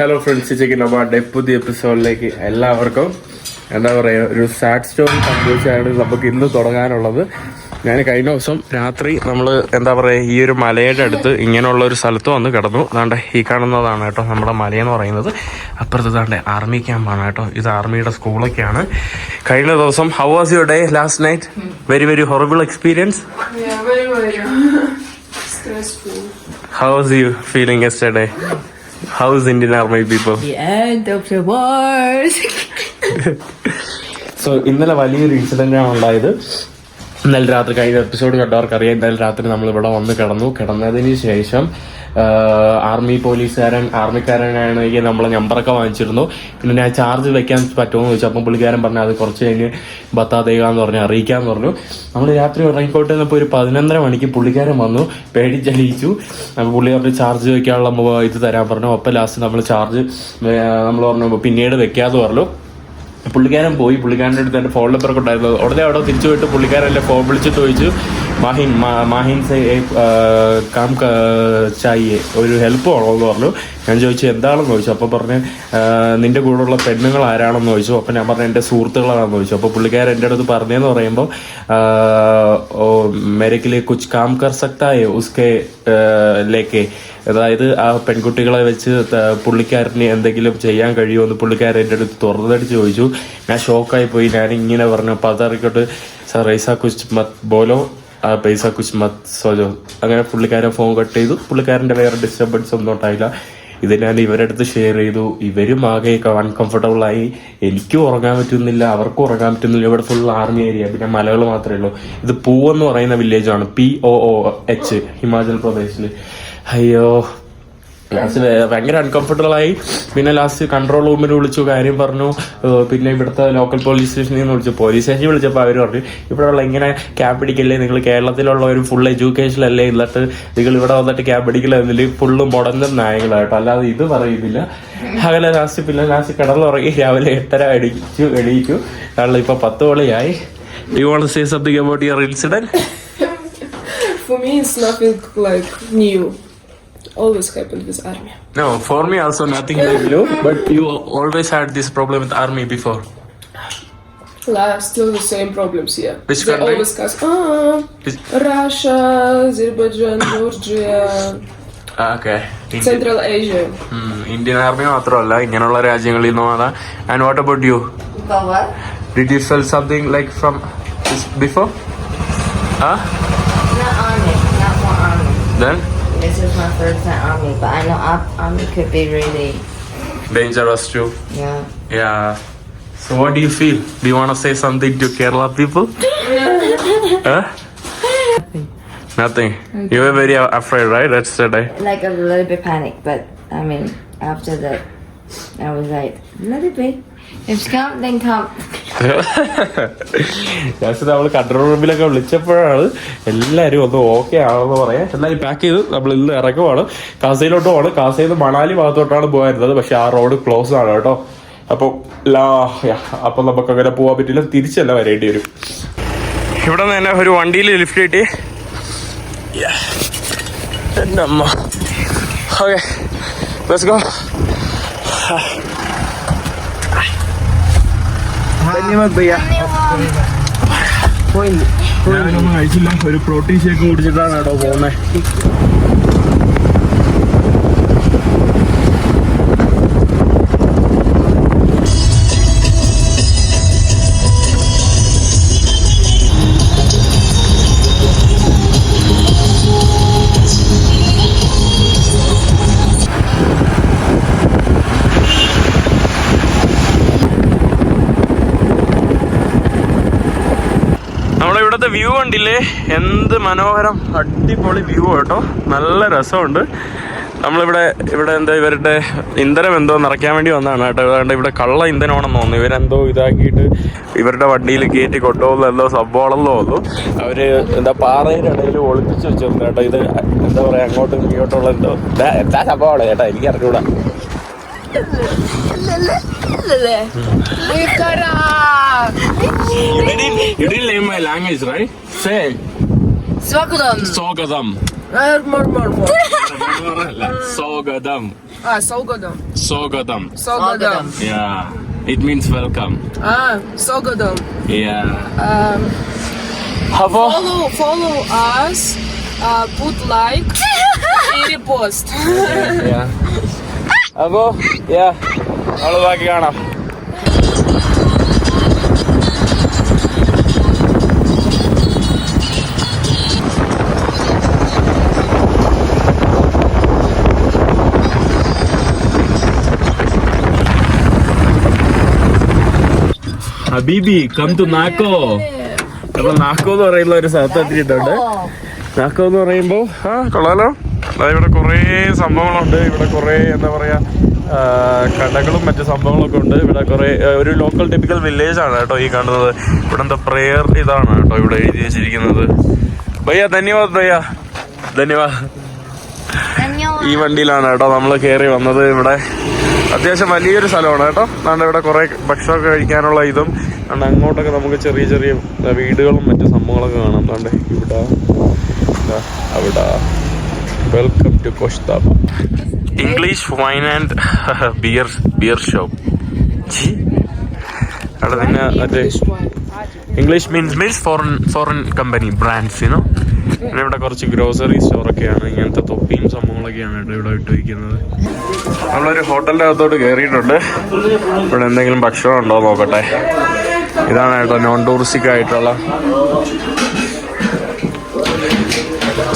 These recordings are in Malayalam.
ഹലോ ഫ്രണ്ട്സ് ചെക്ക് നമ്മുടെ പുതിയ എപ്പിസോഡിലേക്ക് എല്ലാവർക്കും എന്താ പറയുക ഒരു സാഡ് സ്റ്റോറി സംഭവിച്ചാണ് നമുക്ക് ഇന്ന് തുടങ്ങാനുള്ളത്. ഞാൻ കഴിഞ്ഞ ദിവസം രാത്രി നമ്മൾ എന്താ പറയുക ഈ ഒരു മലയുടെ അടുത്ത് ഇങ്ങനെയുള്ള ഒരു സ്ഥലത്ത് വന്ന് കിടന്നു. അതാണ്ട് ഈ കാണുന്നതാണ് കേട്ടോ നമ്മുടെ മലയെന്ന് പറയുന്നത്. അപ്പുറത്ത് താണ്ട് ആർമി ക്യാമ്പാണ് കേട്ടോ. ഇത് ആർമിയുടെ സ്കൂളൊക്കെയാണ് കഴിഞ്ഞ ദിവസം how was your day last night very very horrible experience. How was you feeling yesterday How is Indian army people The end of the wars. So ഇന്നലെ വലിയൊരു ഇൻസിഡന്റ് ആണ് ഉണ്ടായത് ഇന്നലെ രാത്രി കഴിഞ്ഞ എപ്പിസോഡ് കണ്ടവർക്ക് അറിയാം ഇന്നലെ രാത്രി നമ്മൾ ഇവിടെ വന്ന് കിടന്നു. കിടന്നതിന് ശേഷം ആർമി പോലീസുകാരൻ ആർമിക്കാരനാണെങ്കിൽ നമ്മളെ നമ്പറൊക്കെ വാങ്ങിച്ചിരുന്നു. പിന്നെ ഞാൻ ചാർജ് വെക്കാൻ പറ്റുമോ എന്ന് ചോദിച്ചു അപ്പം പുള്ളിക്കാരൻ പറഞ്ഞു അത് കുറച്ച് കഴിഞ്ഞ് ബത്താതേകാന്ന് പറഞ്ഞു അറിയിക്കാന്ന് പറഞ്ഞു. നമ്മൾ രാത്രി ഉറങ്ങിക്കോട്ടെ എന്നപ്പോൾ ഒരു പതിനൊന്നര മണിക്ക് പുള്ളിക്കാരൻ വന്നു പേടിച്ചലിയിച്ചു. അപ്പോൾ പുള്ളി പറഞ്ഞു ചാർജ് വെക്കാനുള്ള ഇത് തരാൻ പറഞ്ഞു. അപ്പം ലാസ്റ്റ് നമ്മൾ ചാർജ് നമ്മൾ പറഞ്ഞു പിന്നീട് വെക്കാതെ പറഞ്ഞു. പുള്ളിക്കാരൻ പോയി പുള്ളിക്കാരന്റെ അടുത്ത് എന്റെ ഫോൺ നമ്പറൊക്കെ ഉണ്ടായിരുന്നത് ഉടനെ അവിടെ തിരിച്ചു പോയിട്ട് പുള്ളിക്കാരൻ എന്റെ ഫോൺ വിളിച്ചിട്ട് ചോദിച്ചു മാഹിൻ മാഹിം മാഹിൻ സെ ഏക്, ആ, കാം ചായേ ഒരു ഹെൽപ്പ് വേണമെന്ന് പറഞ്ഞു. ഞാൻ ചോദിച്ചു എന്താണെന്ന് ചോദിച്ചു? അപ്പോൾ പറഞ്ഞ് നിന്റെ കൂടെയുള്ള പെണ്ണുങ്ങൾ ആരാണെന്ന് ചോദിച്ചു. അപ്പോൾ ഞാൻ പറഞ്ഞു എന്റെ സുഹൃത്തുക്കളാണെന്ന് ചോദിച്ചു. അപ്പോൾ പുള്ളിക്കാരൻ എന്റെ അടുത്ത് പറഞ്ഞതെന്ന് പറയുമ്പോൾ ഓ മെരക്കിലെ കുച്ച് കാം കർ സക്തായേ ഉസ്കെ ലേക്ക്. അതായത് ആ പെൺകുട്ടികളെ വെച്ച് പുള്ളിക്കാരന് എന്തെങ്കിലും ചെയ്യാൻ കഴിയുമോ എന്ന് പുള്ളിക്കാരൻ എന്റെ അടുത്ത് തുറന്നടിച്ച് ചോദിച്ചു. ഞാൻ ഷോക്കായി പോയി. ഞാൻ ഇങ്ങനെ പറഞ്ഞു അപ്പോൾ അതറിക്കോട്ട് സാർ റൈസ കുച്ച് മത് ബോലോ ആ പൈസ കുശ്മത് മത് സോജോ. അങ്ങനെ പുള്ളിക്കാരൻ ഫോൺ കട്ട് ചെയ്തു. പുള്ളിക്കാരന്റെ വേറെ ഡിസ്റ്റർബൻസ് ഒന്നും ഉണ്ടായില്ല. ഇത് ഞാൻ ഇവരുടെ അടുത്ത് ഷെയർ ചെയ്തു. ഇവരും ആകെ അൺകംഫർട്ടബിൾ ആയി. എനിക്കും ഉറങ്ങാൻ പറ്റുന്നില്ല. അവർക്കും ഉറങ്ങാൻ പറ്റുന്നില്ല. ഇവിടെ ഫുൾ ആർമി ഏരിയ പിന്നെ മലകൾ മാത്രമേ ഉള്ളൂ. ഇത് പൂവെന്ന് പറയുന്ന വില്ലേജാണ് P O O H Himachal പ്രദേശിൽ അയ്യോ ഭയങ്കര അൺകംഫർട്ടബിൾ ആയി. പിന്നെ ലാസ്റ്റ് കൺട്രോൾ റൂമിൽ വിളിച്ചു കാര്യം പറഞ്ഞു. പിന്നെ ഇവിടുത്തെ ലോക്കൽ പോലീസ് സ്റ്റേഷനിൽ നിന്ന് വിളിച്ചു. പോലീസ് സ്റ്റേഷനിൽ വിളിച്ചപ്പോൾ അവർ പറഞ്ഞു ഇവിടെയുള്ള ഇങ്ങനെ ക്യാബ് പിടിക്കല്ലേ? നിങ്ങൾ കേരളത്തിലുള്ള ഒരു ഫുൾ എഡ്യൂക്കേഷനല്ലേ എന്നിട്ട് നിങ്ങൾ ഇവിടെ വന്നിട്ട് ക്യാബ് പിടിക്കില്ല? ഫുള്ളും മുടങ്ങുന്ന നായകളാട്ടോ അല്ലാതെ ഇത് പറയുന്നില്ല. അങ്ങനെ ലാസ്റ്റ് പിന്നെ ലാസ്റ്റ് കിടന്നുറങ്ങി. രാവിലെ എട്ടര അടിച്ചു എണീച്ചു കാരണം ഇപ്പൊ പത്ത് മണിയായി. You won't say something about your incident For me, it's nothing like new. Always happened with army. No, for me also nothing like you, but you always had this problem with army before. La, still the same problems here. Which they country? always ask, ah, Which- Russia, Azerbaijan, Georgia, okay Central Asia. Indian army മാത്രമല്ല ഇങ്ങനെയുള്ള രാജ്യങ്ങളിൽ നിന്നുമാണ് and what about you But what? Did you feel something like from before ആ Not army, not for army. Then this is my first time army, but I know army could be really dangerous too. Yeah. Yeah. So what do you feel? Do you want to say something to Kerala people? huh? Nothing. Nothing. Okay. You were very afraid, right? That's today. Like a little bit panic, but I mean, after that, I was like, let it be. Last നമ്മൾ കൺട്രോൾ റൂമിലൊക്കെ വിളിച്ചപ്പോഴാണ് എല്ലാവരും ഒന്ന് ഓക്കെ ആണെന്ന് പറയാം എന്നാലും പാക്ക് ചെയ്ത്. നമ്മൾ ഇന്ന് ഇറക്കുവാണ് കാസയിലോട്ട് പോകണം കാസയിൽ നിന്ന് മണാലി ഭാഗത്തോട്ടാണ് പോകാറുള്ളത് പക്ഷെ ആ റോഡ് ക്ലോസ് ആണ് കേട്ടോ. അപ്പോൾ ലാ അപ്പം നമുക്ക് അങ്ങനെ പോകാൻ പറ്റില്ല. തിരിച്ചല്ല വരേണ്ടി വരും. ഇവിടെ നിന്ന് തന്നെ ഒരു വണ്ടിയിൽ ലിഫ്റ്റ് കിട്ടി. എന്റെ അമ്മ. ഓക്കെ ലെറ്റ്സ് ഗോ ഞാനൊന്നും കഴിച്ചില്ല. ഒരു പ്രോട്ടീൻ ഷേക്ക് കുടിച്ചിട്ടാണ് കേട്ടോ പോകുന്നത് വ്യൂ കണ്ടില്ലേ? എന്ത് മനോഹരം അടിപൊളി വ്യൂ കേട്ടോ നല്ല രസമുണ്ട്. നമ്മളിവിടെ ഇവിടെ എന്താ ഇവരുടെ ഇന്ധനം എന്തോ നിറയ്ക്കാൻ വേണ്ടി വന്നതാണ് കേട്ടോ. അതുകൊണ്ട് ഇവിടെ കള്ള ഇന്ധനമാണെന്ന് തോന്നുന്നു. ഇവരെന്തോ ഇതാക്കിയിട്ട് ഇവരുടെ വണ്ടിയിൽ കയറ്റി കൊണ്ടുപോകുന്ന എന്തോ സംഭവമാണെന്ന് തോന്നുന്നു. അവർ എന്താ പാറയുടെ ഇടയിൽ ഒളിപ്പിച്ച് വെച്ചിരുന്നു കേട്ടോ. ഇത് എന്താ പറയുക അങ്ങോട്ടും ഇങ്ങോട്ടുള്ള എന്തോ. എന്താ സംഭവമാണ് ചേട്ടാ? എനിക്ക് അറിഞ്ഞൂടാ You didn't, you didn't learn my language, right? Say. Swakadam. Sogadam. Sogadam. Ah, Sogadam. Sogadam. Yeah. It means welcome. Ah, Sogadam. Yeah. Um, Havo. Follow, follow us. Uh, put like. и репост. Yeah. അപ്പോ യാ നമ്മൾ ബാക്കി കാണാം. ഹബീബി കം ടു നാക്കോ. അപ്പൊ നാക്കോ എന്ന് പറയുന്ന ഒരു സ്ഥലത്ത് എത്തിയിട്ടുണ്ട്. നാക്കോ എന്ന് പറയുമ്പോ ആ കൊള്ളാലോ. ദാ ഇവിടെ കുറേ സംഭവങ്ങളുണ്ട്. ഇവിടെ കുറേ എന്താ പറയുക കടകളും മറ്റു സംഭവങ്ങളൊക്കെ ഉണ്ട്. ഇവിടെ കുറേ ഒരു ലോക്കൽ ടിപ്പിക്കൽ വില്ലേജ് ആണ് കേട്ടോ ഈ കാണുന്നത്. ഇവിടെ എന്താ പ്രെയർ ഇതാണ് കേട്ടോ ഇവിടെ എഴുതി വെച്ചിരിക്കുന്നത്. ഭയ്യ ധന്യവാദ് ഭയ്യ. ധന്യവാദ്. ഈ വണ്ടിയിലാണ് കേട്ടോ നമ്മൾ കയറി വന്നത് ഇവിടെ. അത്യാവശ്യം വലിയൊരു സ്ഥലമാണ് കേട്ടോ. അതുകൊണ്ട് ഇവിടെ കുറേ ഭക്ഷണമൊക്കെ കഴിക്കാനുള്ള ഇതും. അതുകൊണ്ട് അങ്ങോട്ടൊക്കെ നമുക്ക് ചെറിയ ചെറിയ വീടുകളും മറ്റു സംഭവങ്ങളൊക്കെ കാണാം. അതുകൊണ്ട് ഇവിടെ. അവിടെ. Welcome to കോഷ്താബ English wine and beer beer shop അവിടെ തന്നെ മറ്റേ English means means foreign foreign company brands you know പിന്നെ ഇവിടെ കുറച്ച് ഗ്രോസറി സ്റ്റോറൊക്കെയാണ് ഇങ്ങനത്തെ തൊപ്പിയും സംഭവങ്ങളൊക്കെയാണ് കേട്ടോ ഇവിടെ ഇട്ട് വയ്ക്കുന്നത് നമ്മളൊരു ഹോട്ടലിന്റെ അകത്തോട്ട് കയറിയിട്ടുണ്ട് ഇവിടെ എന്തെങ്കിലും ഭക്ഷണം ഉണ്ടോ നോക്കട്ടെ. ഇതാണ് കേട്ടോ നോൺ ടൂറിസ്റ്റിക് ആയിട്ടുള്ള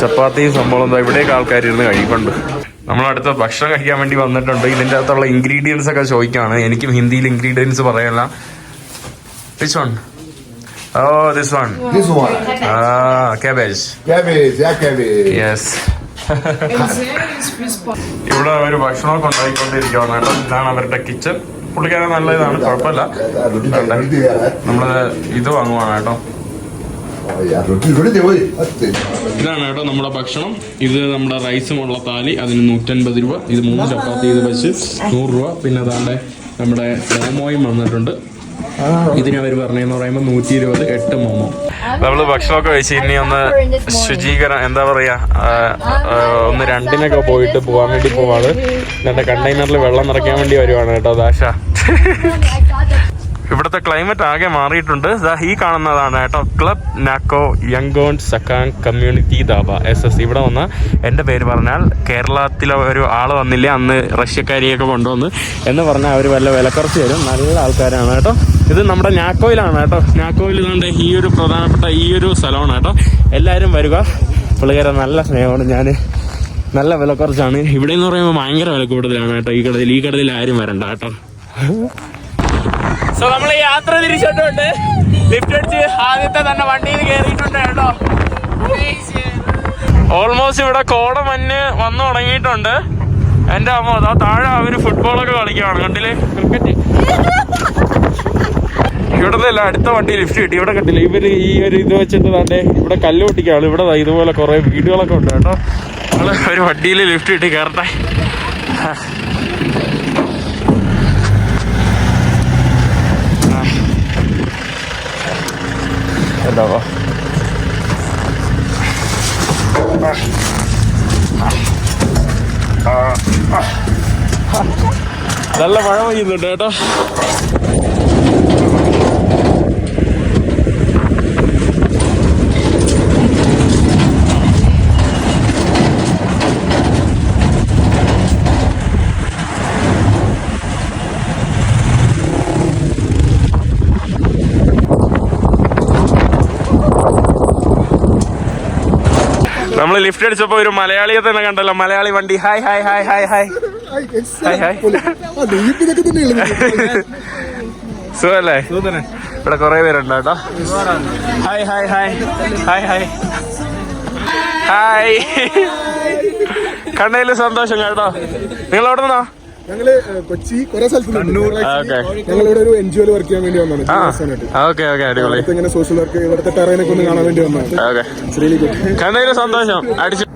ചപ്പാത്തിയും സംഭവം എന്താ ഇവിടെയൊക്കെ ആൾക്കാർ ഇരുന്ന് കഴിക്കുന്നുണ്ട് നമ്മളടുത്ത ഭക്ഷണം കഴിക്കാൻ വേണ്ടി വന്നിട്ടുണ്ട്. ഇതിന്റെ അകത്തുള്ള ഇൻഗ്രീഡിയൻസ് ഒക്കെ ചോദിക്കുകയാണ്. എനിക്കും ഹിന്ദിയിൽ ഇൻഗ്രീഡിയൻസ് പറയല്ല which one oh this one cabbage. Yes ഇവിടെ ഒരു ഭക്ഷണമൊക്കെ ഉണ്ടായിക്കൊണ്ടിരിക്കുകയാണ് കേട്ടോ. ഇതാണ് അവരുടെ കിച്ചൺ പുള്ളിക്കാരൻ നല്ല ഇതാണ് കുഴപ്പമില്ല. നമ്മൾ ഇത് വാങ്ങുവാണ് കേട്ടോ. ഇതാണ് കേട്ടോ നമ്മുടെ ഭക്ഷണം. ഇത് നമ്മുടെ റൈസുമുള്ള താലി അതിന് നൂറ്റൻപത് രൂപ. ഇത് മൂന്ന് ചപ്പാത്തി ഇത് വെച്ച് നൂറ് രൂപ. പിന്നെ അതാണ്ട് നമ്മുടെ മോമോയും വന്നിട്ടുണ്ട്. ഇതിന് അവർ പറഞ്ഞെന്ന് പറയുമ്പോൾ നൂറ്റി ഇരുപത് എട്ട് മോമോ. നമ്മൾ ഭക്ഷണമൊക്കെ കഴിച്ച് ഇനി ഒന്ന് ശുചീകരണം എന്താ പറയാ ഒന്ന് രണ്ടിനൊക്കെ പോയിട്ട് പോകാൻ വേണ്ടി പോവാണ്. എന്നിട്ട് കണ്ടെയ്നറിൽ വെള്ളം നിറയ്ക്കാൻ വേണ്ടി വരുവാണ് കേട്ടോ ദാശ. ഇവിടുത്തെ ക്ലൈമറ്റ് ആകെ മാറിയിട്ടുണ്ട്. ഈ കാണുന്നതാണ് കേട്ടോ. ക്ലബ് നാക്കോ യങ്കോൺ സക്കാങ് കമ്മ്യൂണിറ്റി ദാബ എസ് എസ് ഇവിടെ വന്ന എന്റെ പേര് പറഞ്ഞാൽ കേരളത്തിലെ ഒരു ആൾ വന്നില്ലേ അന്ന് റഷ്യക്കാരിയൊക്കെ കൊണ്ടുവന്ന് എന്ന് പറഞ്ഞാൽ അവർ വല്ല വില കുറച്ച് തരും. നല്ല ആൾക്കാരാണ് കേട്ടോ. ഇത് നമ്മുടെ നാക്കോയിലാണ് കേട്ടോ. നാക്കോയിൽ ഇതുകൊണ്ട് ഈ ഒരു പ്രധാനപ്പെട്ട ഈ ഒരു സ്ഥലമാണ് കേട്ടോ. എല്ലാവരും വരിക. പുള്ളിക്കാരെ നല്ല സ്നേഹമാണ്. ഞാൻ നല്ല വിലക്കുറച്ചാണ്. ഇവിടെ എന്ന് പറയുമ്പോൾ ഭയങ്കര വില കൂടുതലാണ് കേട്ടോ. ഈ കടയിൽ ഈ കടയിൽ ആരും വരണ്ട കേട്ടോ. സോ നമ്മൾ യാത്ര തിരിച്ചിട്ടുണ്ട്. ലിഫ്റ്റ് അടിച്ച് ആദ്യത്തെ തന്നെ വണ്ടിയിൽ കയറിയിട്ടുണ്ട് കേട്ടോ. ഓൾമോസ്റ്റ് ഇവിടെ കോട മഞ്ഞ് വന്നു തുടങ്ങിയിട്ടുണ്ട്. എന്റെ അമ്മ അതാ താഴെ അവർ ഫുട്ബോളൊക്കെ കളിക്കുകയാണ് കണ്ടില്ലേ? ക്രിക്കറ്റ് ഇവിടെ അടുത്ത വണ്ടി ലിഫ്റ്റ് കിട്ടി. ഇവിടെ കണ്ടില്ല? ഇവർ ഈ ഒരു ഇത് വെച്ചിട്ട് തന്നെ ഇവിടെ കല്ല് പൊട്ടിക്കാണ് ഇവിടെ ഇതുപോലെ കുറെ വീടുകളൊക്കെ ഉണ്ട് കേട്ടോ. ഒരു വണ്ടിയിൽ ലിഫ്റ്റ് കിട്ടി കയറട്ടെ. എന്താവാ നല്ല മഴ പെയ്യുന്നുണ്ട് കേട്ടോ. നമ്മൾ ലിഫ്റ്റ് അടിച്ചപ്പോ ഒരു മലയാളിയെ തന്നെ കണ്ടല്ലോ. മലയാളി വണ്ടി hi hi hi hi hi hi hi സുഖല്ലേ? ഇവിടെ കുറെ പേരുണ്ട് കേട്ടോ. Hi hi hi hi hi hi കണ്ണയിൽ സന്തോഷം കേട്ടോ. നിങ്ങൾ എവിടെ നിന്നാ? ഞങ്ങൾ കൊച്ചി കുറെ സ്ഥലത്ത് ഞങ്ങളിവിടെ ഒരു എൻ ജി ഒയിൽ വർക്ക് ചെയ്യാൻ വേണ്ടി വന്നതാണ്. ഇങ്ങനെ സോഷ്യൽ വർക്ക് ഇവിടുത്തെ ടെറൈനൊക്കെ ഒന്ന് കാണാൻ വേണ്ടി വന്നതാണ്. റിയലി സന്തോഷം. അടിച്ചു.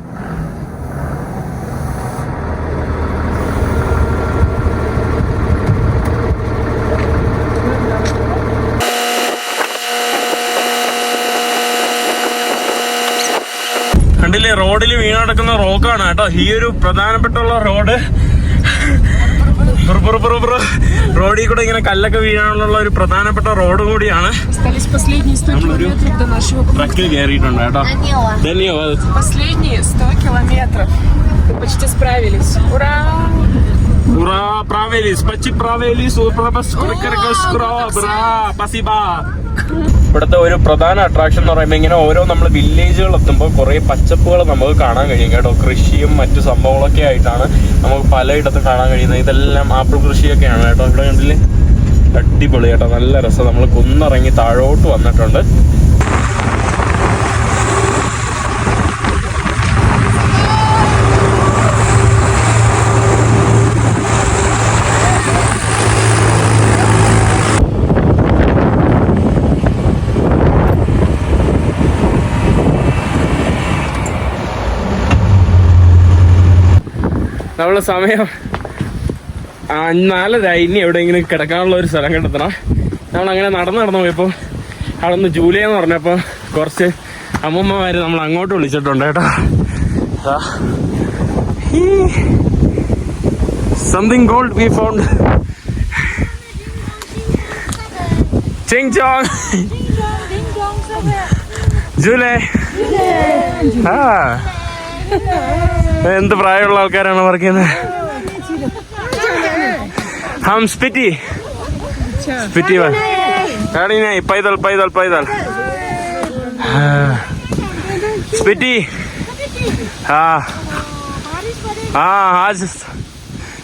കണ്ടില്ലേ റോഡിൽ വീണടക്കുന്ന റോക്കാണ് കേട്ടോ. ഈ ഒരു പ്രധാനപ്പെട്ടുള്ള റോഡ് റോഡിൽ കൂടെ ഇങ്ങനെ കല്ലൊക്കെ വീഴാനുള്ള ഒരു പ്രധാനപ്പെട്ട റോഡ് കൂടിയാണ് Остались последние 100 километров до нашего пункта. ട്രക്കിൽ കയറിയിട്ടുണ്ട് കേട്ടോ ധന്യവാദ് Последние 100 километров. Мы почти справились. Ура! Ура, правились, почти правились, спасибо. ഇവിടുത്തെ ഒരു പ്രധാന അട്രാക്ഷൻ എന്ന് പറയുമ്പോൾ ഇങ്ങനെ ഓരോ നമ്മൾ വില്ലേജുകൾ എത്തുമ്പോൾ കുറേ പച്ചപ്പുകൾ നമുക്ക് കാണാൻ കഴിയും കേട്ടോ. കൃഷിയും മറ്റു സംഭവങ്ങളൊക്കെ ആയിട്ടാണ് നമുക്ക് പലയിടത്തും കാണാൻ കഴിയുന്നത്. ഇതെല്ലാം ആപ്പിൾ കൃഷിയൊക്കെയാണ് കേട്ടോ. ഇവിടെ കണ്ടില്ലേ? അടിപൊളി കേട്ടോ. നല്ല രസം. നമ്മൾ കുന്നിറങ്ങി താഴോട്ട് വന്നിട്ടുണ്ട്. നമ്മളെ സമയം. നാലരായി ഇനി എവിടെയെങ്കിലും കിടക്കാനുള്ള ഒരു സ്ഥലം കണ്ടെത്തണം. നമ്മൾ അങ്ങനെ നടന്നു നടന്നു പോയപ്പോൾ അവിടെ നിന്ന് ജൂലിയ എന്ന് പറഞ്ഞപ്പോൾ കുറച്ച് അമ്മമ്മമാര് നമ്മൾ അങ്ങോട്ട് വിളിച്ചിട്ടുണ്ട് കേട്ടോ. Something gold we found Ching Chong ജൂലേ ആ എന്ത് പ്രായമുള്ള ആൾക്കാരാണ് പറയുന്നത് हम स्पीति स्पीति गाड़ी नहीं पैदल पैदल पैदल हाँ। स्पीति हाँ हाँ आज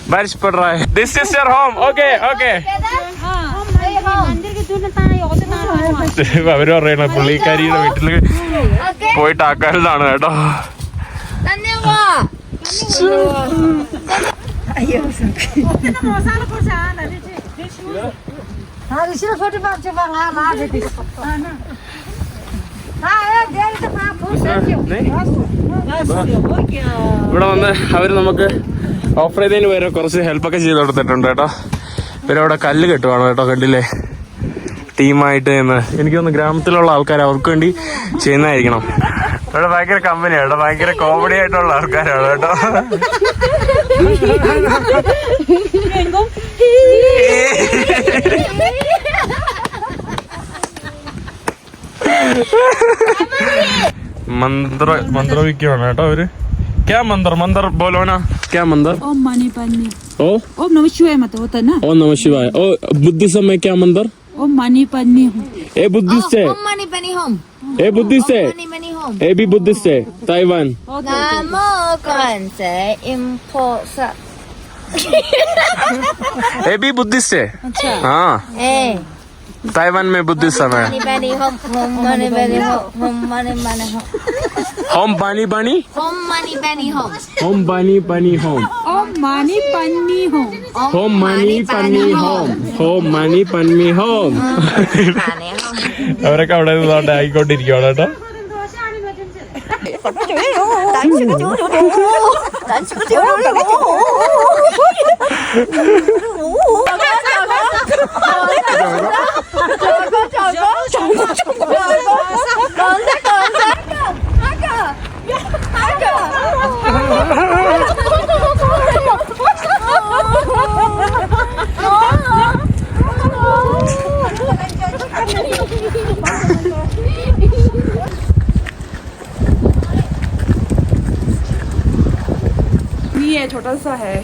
बारिश पड़ रहा है this is your home okay okay मंदिर के दूर में होते അവര് പറയണ പുള്ളിക്കാരിയുടെ വീട്ടില് പോയിട്ട് ആക്കാനാണ് കേട്ടോ ഇവിടെ വന്ന് അവർ നമുക്ക് ഓഫർ ചെയ്തതിന് പേരെ കുറച്ച് ഹെൽപ്പൊക്കെ ചെയ്ത് കൊടുത്തിട്ടുണ്ട് കേട്ടോ. അവിടെ കല്ല് കെട്ടുവാണ് കേട്ടോ കണ്ടില്ലേ? ടീമായിട്ട് എന്ന്. എനിക്കൊന്ന് ഗ്രാമത്തിലുള്ള ആൾക്കാർ അവർക്ക് വേണ്ടി ചെയ്യുന്നതായിരിക്കണം. ഇവിടെ ഭയങ്കര കമ്പനിയാണ് ഇവിടെ ഭയങ്കര കോമഡി ആയിട്ടുള്ള ആൾക്കാരാണ് കേട്ടോ മന്ത്ര മന്ത്രവിക്കുകയാണ് കേട്ടോ അവര് ക്യാ മന്ദർ മന്ദർ ബോലോന ക്യാ മന്ദർ ओम मणि पन्नी ओ ओम नमः शिवाय मत होता ना ओ नमः शिवाय ओ बुद्धिज्म में क्या मंदिर ओम मणि पन्नी हूँ ए बुद्धिस्ट है Money penny home. ए बुद्धिस्ट है Money penny home. ए भी बुद्धिस्ट है ताइवान Namo Kanse Imposa. ए भी बुद्धिस्ट है हाँ Eh. ताइवान में बुद्धिज्म है Money penny home. Home money penny home. Home money money home. Home पानी पानी Home money penny home. Home पानी पानी होम ओम मणि पन्नी हूँ होम मनी पन्नी होम होम मनी पन्नी होम Money home. അവരൊക്കെ അവിടെ നിന്നുകൊണ്ട് ആയിക്കൊണ്ടിരിക്കുകയാണ് കേട്ടോ 没法儿吃了咱吃个九九九。咱吃个九九九。九九九九九九九九九。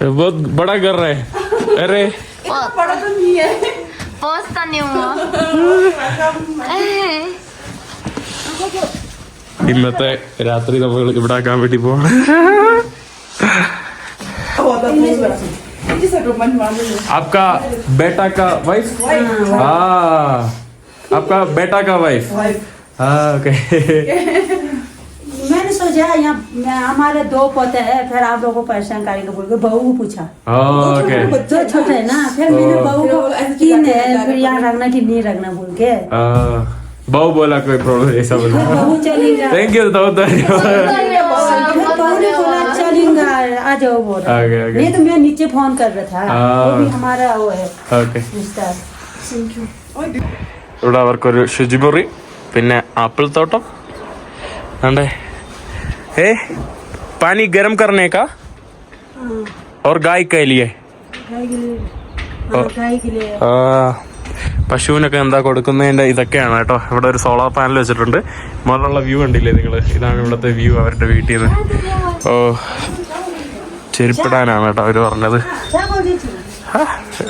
बहुत बड़ा कर रहा है अरे Post धन्यवाद ഇന്നത്തെ രാത്രി നമ്മൾ ഇവിടെ ആക്കാൻ വേണ്ടി പോവാണ് आपका बेटा का वाइफ हाँ आपका बेटा का वाइफ हाँ ओके मैंने सोचा यहाँ मैं- हमारे दो पोते हैं फिर आप लोगों को परेशान करेंगे बोल के बहू को पूछा ഓക്കെ दो छोटे है ना फिर मैंने बहू को तीन है फिर यहाँ रखना कि नहीं रखना बोल के बहु बोला कोई प्रॉब्लम ऐसा बोला बहू चलेगा थैंक यू तो धन्यवाद फिर बहू ने बोला चलेगा आ जाओ बोल रहा ओके ओके नहीं तो मैं नीचे फोन कर रहा था हाँ। वो भी हमारा वो है ഓക്കെ रिश्ता ഇവിടെ അവർക്കൊരു ശുചിമുറി പിന്നെ ആപ്പിൾ തോട്ടം ആണ്ടേ ഏ പാനി ഗരം करने का और गाय के लिए गाय के लिए हाँ, गाय के लिए ആ, പശുവിനൊക്കെ എന്താ കൊടുക്കുന്നതിന്റെ ഇതൊക്കെയാണ് കേട്ടോ ഇവിടെ ഒരു സോളാർ പാനൽ വെച്ചിട്ടുണ്ട് മുകളിലുള്ള വ്യൂ കണ്ടില്ലേ നിങ്ങൾ ഇതാണ് ഇവിടുത്തെ വ്യൂ അവരുടെ വീട്ടിൽ നിന്ന് ഓ ചെരുപ്പിടാനാണ് കേട്ടോ അവര് പറഞ്ഞത് क्या बोल रही थी ആ,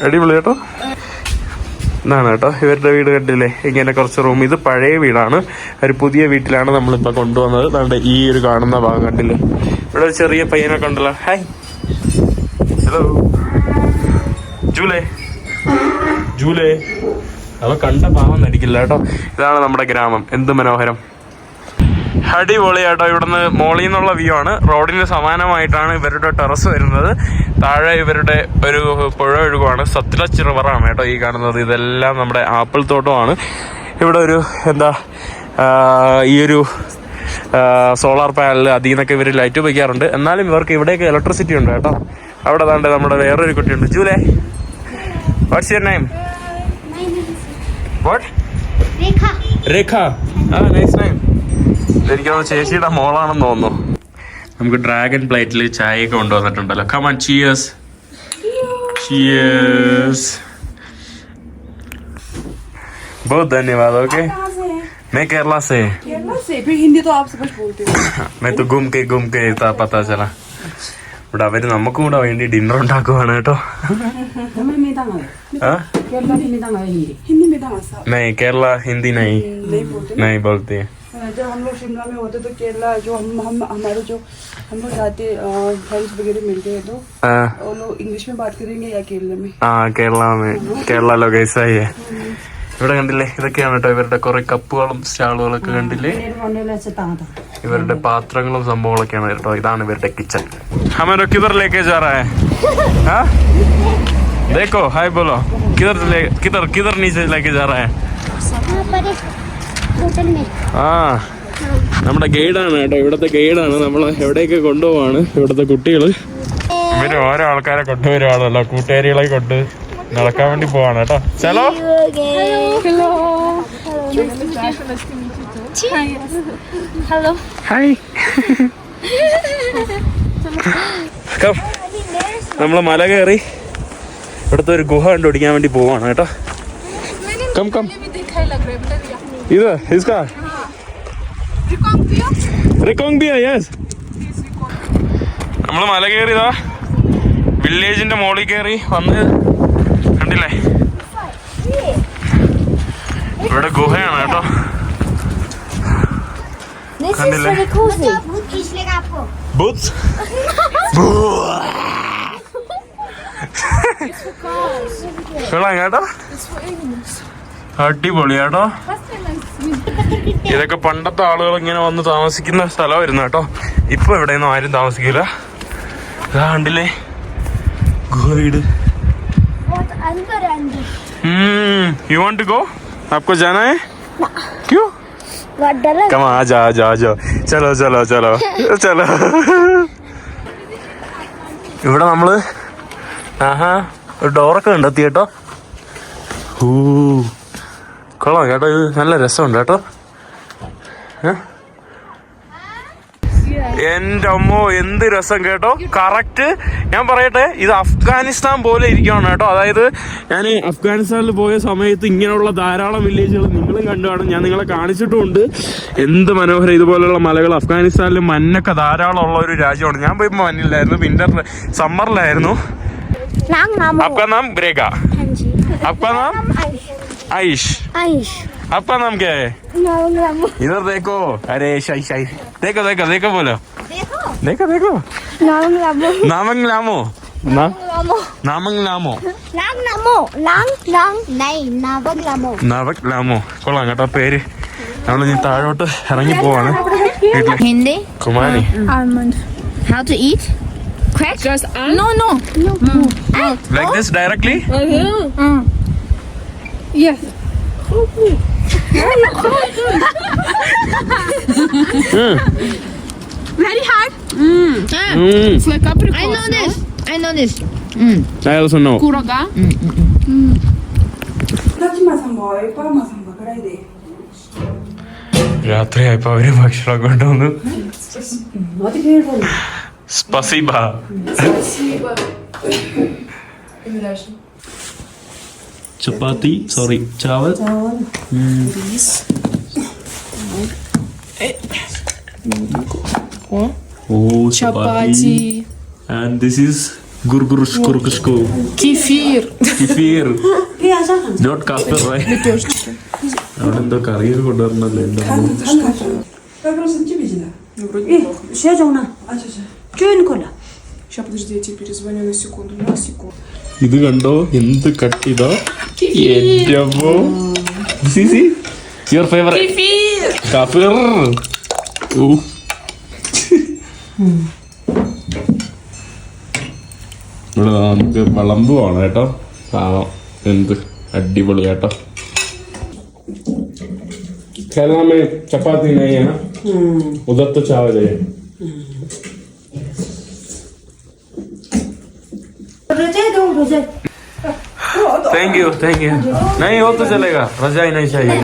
അടിപൊളി കേട്ടോ ഇതാണ് കേട്ടോ. ഇവരുടെ വീട് കണ്ടില്ലേ? ഇങ്ങനെ കുറച്ച് റൂം ഇത് പഴയ വീടാണ്. ഒരു പുതിയ വീട്ടിലാണ് നമ്മളിപ്പോ കൊണ്ടുവന്നത്. അതുകൊണ്ട് ഈ ഒരു കാണുന്ന ഭാഗം കണ്ടില്ലേ? ഇവിടെ ഒരു ചെറിയ പയ്യനൊക്കെ ഉണ്ടല്ലോ ഹായ് ഹലോ ജൂലേ. ജൂലേ. അവ കണ്ട പാവം നടിക്കില്ല കേട്ടോ. ഇതാണ് നമ്മുടെ ഗ്രാമം. എന്ത് മനോഹരം. അടിപൊളിയാട്ടോ ഇവിടുന്ന് മോളിൽ നിന്നുള്ള വ്യൂ ആണ്. റോഡിന് സമാനമായിട്ടാണ് ഇവരുടെ ടെറസ് വരുന്നത്. താഴെ ഇവരുടെ ഒരു പുഴ ഒഴുകുവാണ്. സത്ലജ് റിവറാണ് കേട്ടോ ഈ കാണുന്നത്. ഇതെല്ലാം നമ്മുടെ ആപ്പിൾ തോട്ടമാണ്. ഇവിടെ ഒരു എന്താ ഈ ഒരു സോളാർ പാനൽ അതിൽ നിന്നൊക്കെ ഇവർ ലൈറ്റ് വയ്ക്കാറുണ്ട് എന്നാലും ഇവർക്ക് ഇവിടെയൊക്കെ ഇലക്ട്രിസിറ്റി ഉണ്ട് കേട്ടോ. അവിടെ താണ്ട് നമ്മുടെ വേറൊരു കുട്ടിയുണ്ട്. ജൂലേ what's your name what Rekha ആ നൈസ് നെയിം എനിക്ക് തോന്നുന്നു ചേച്ചിയുടെ മോളാണെന്ന് തോന്നുന്നു നമുക്ക് ഡ്രാഗൺ പ്ലേറ്റിൽ ചായയൊക്കെ കൊണ്ടുവന്നിട്ടുണ്ടല്ലോ കമൺ ചിയേഴ്സ് ചിയേഴ്സ് बहुत धन्यवाद ओके मैं केरला से फिर हिंदी तो आप समझ बोलते हो मैं तो घूम के घूम के था पता चला ഇവിടെ അവര് നമുക്കും കൂടെ വേണ്ടി ഡിന്നർ ഉണ്ടാക്കുവാണ് കേട്ടോ हमें मैदा है ആ? केरला में मैदा है हिंदी हिंदी में दाम सा नहीं केरला हिंदी नहीं नहीं बोलते नहीं बोलती है जब हम लोग शिमला में होते तो केरला जो हम हम हमारे जो हम लोग जाते फ्रेंड्स वगैरह मिलते हैं तो आ, वो लोग इंग्लिश में बात करेंगे या केरला में ആ കേരള കേരള ലോകേസായി ഇവിടെ കണ്ടില്ലേ ഇതൊക്കെയാണ് കേട്ടോ ഇവരുടെ കുറെ കപ്പുകളും സ്റ്റാളുകളൊക്കെ കണ്ടില്ലേ पनीर वनीला से तांगा था ഇവരുടെ പാത്രങ്ങളും സംഭവങ്ങളൊക്കെയാണ് കേട്ടോ ഇതാണ് ഇവരുടെ കിച്ചൺ ഹമാരോ കിധർ ലേക്കെ ജാ റാ ഹൈ हाँ? देखो हाय बोलो किधर ले किधर किधर नीचे लेके जा रहा है होटल में ആ നമ്മുടെ ഗൈഡാണ് കേട്ടോ. ഇവിടത്തെ ഗൈഡാണ്. നമ്മൾ എവിടെയൊക്കെ കൊണ്ടുപോവാണ് ഇവിടുത്തെ കുട്ടികൾ ഇവർ ഓരോ ആൾക്കാരെ കൊണ്ടുവരുവാണല്ലോ കൂട്ടുകാരികളെ കൊണ്ട് നടക്കാൻ വേണ്ടി പോവാണ് കേട്ടോ. ചലോ? ഹലോ. ഹായ്. കം നമ്മൾ മല കയറി ഇവിടുത്തെ ഒരു ഗുഹ കണ്ടുപിടിക്കാൻ വേണ്ടി പോവാണ് കേട്ടോ. Come come Either his car. റിക്കോങ്ബിയ യെസ് നമ്മൾ മല കയറിയതാ. വില്ലേജിന്റെ മോളിൽ കയറി വന്ന് കണ്ടില്ലേ? ഇവിടെ ഗുഹയാണ് കേട്ടോ. കണ്ടില്ലേ? ബൂത്ത്സ് കേട്ടോ. അടിപൊളി കേട്ടോ ഇതൊക്കെ പണ്ടത്തെ ആളുകൾ ഇങ്ങനെ വന്ന് താമസിക്കുന്ന സ്ഥലമായിരുന്നു കേട്ടോ ഇപ്പൊ എവിടെയൊന്നും ആരും താമസിക്കില്ല ഇതാ കണ്ടില്ലേ ഗുഹ വീട് बहुत अंदर है अंदर यू वांट टू गो आपको जाना है क्यों बहुत डर लग कम आ जा आ जा आ जा चलो चलो चलो चलो ഇവിടെ നമ്മള് ആഹാ ഒരു ഡോറൊക്കെ കണ്ടെത്തി കേട്ടോ ഊ കൊള്ളാം കേട്ടോ ഇത് നല്ല രസമുണ്ട് കേട്ടോ. എന്റെ അമ്മോ എന്ത് രസം കേട്ടോ. കറക്റ്റ് ഞാൻ പറയട്ടെ ഇത് അഫ്ഗാനിസ്ഥാൻ പോലെ ഇരിക്കുകയാണ് കേട്ടോ. അതായത് ഞാൻ അഫ്ഗാനിസ്ഥാനിൽ പോയ സമയത്ത് ഇങ്ങനെയുള്ള ധാരാളം വില്ലേജുകൾ നിങ്ങളും കണ്ടു ഞാൻ നിങ്ങളെ കാണിച്ചിട്ടുമുണ്ട്. എന്ത് മനോഹരം ഇതുപോലെയുള്ള മലകൾ. അഫ്ഗാനിസ്ഥാനിൽ മഞ്ഞൊക്കെ ധാരാളം ഉള്ള ഒരു രാജ്യമാണ്. ഞാൻ പോയി മഞ്ഞില്ലായിരുന്നു വിന്റർ സമ്മറിലായിരുന്നു അഫ്ഗാൻ നാം ബ്രേഗ അഫ്ഗാൻ നാം आयुष आयुष आपका नाम क्या है नाम नाम इधर देखो अरे शाई शाई देखो देखो देखो बोलो देखो देखो देखो नाम नाम नामंग लामो ना नामो नामंग लामो नाम नामो नाम नाम नहीं नावग नामो നവക് ലാമോ കൊള്ളാം കേട്ടോ പേര് നമ്മൾ ഇനി താഴോട്ട് ഇറങ്ങി പോവാണ് Hindi? Kumari Almond. How to eat? Crack? Just no no. Like this directly Yes. Very hard. It's like apricot. I know this. I know this. I also know Kuraga. Lachima sambo, pama sambo, karaide. രാത്രിയായപ്പോ അവര് ഭക്ഷണം കൊണ്ടുവന്നു സ്പസിബ chapati sorry chawal oh chapati and this is ഗുർഗുറുഷ് കുറുക്കുഷ്കു Kefir. കിഫീർ not കാഫർ അവിടെ എന്തോ കറിയൊക്കെ കൊണ്ടുവരണല്ലോ എന്തോ Вопрос тебе, Э, Шежона, А что же? что Никола? Сейчас, подожди, я тебе перезвоню на секунду, на секунду. ഇത് കണ്ടോ എന്ത് കട്ട് ചെയ്തോ യുവർ ഫേവറേറ്റ് കഫീർ ഓ ഇവിടെ ദാ നമുക്ക് വിളമ്പുവാണ് കേട്ടോ പാവം എന്ത് അടിപൊളി കേട്ടോ खेलना में चपाती नहीं है ना उधर तो चावल है रोजे दो रोजे थैंक यू थैंक यू नहीं हो तो चलेगा। रजाई नहीं चाहिए।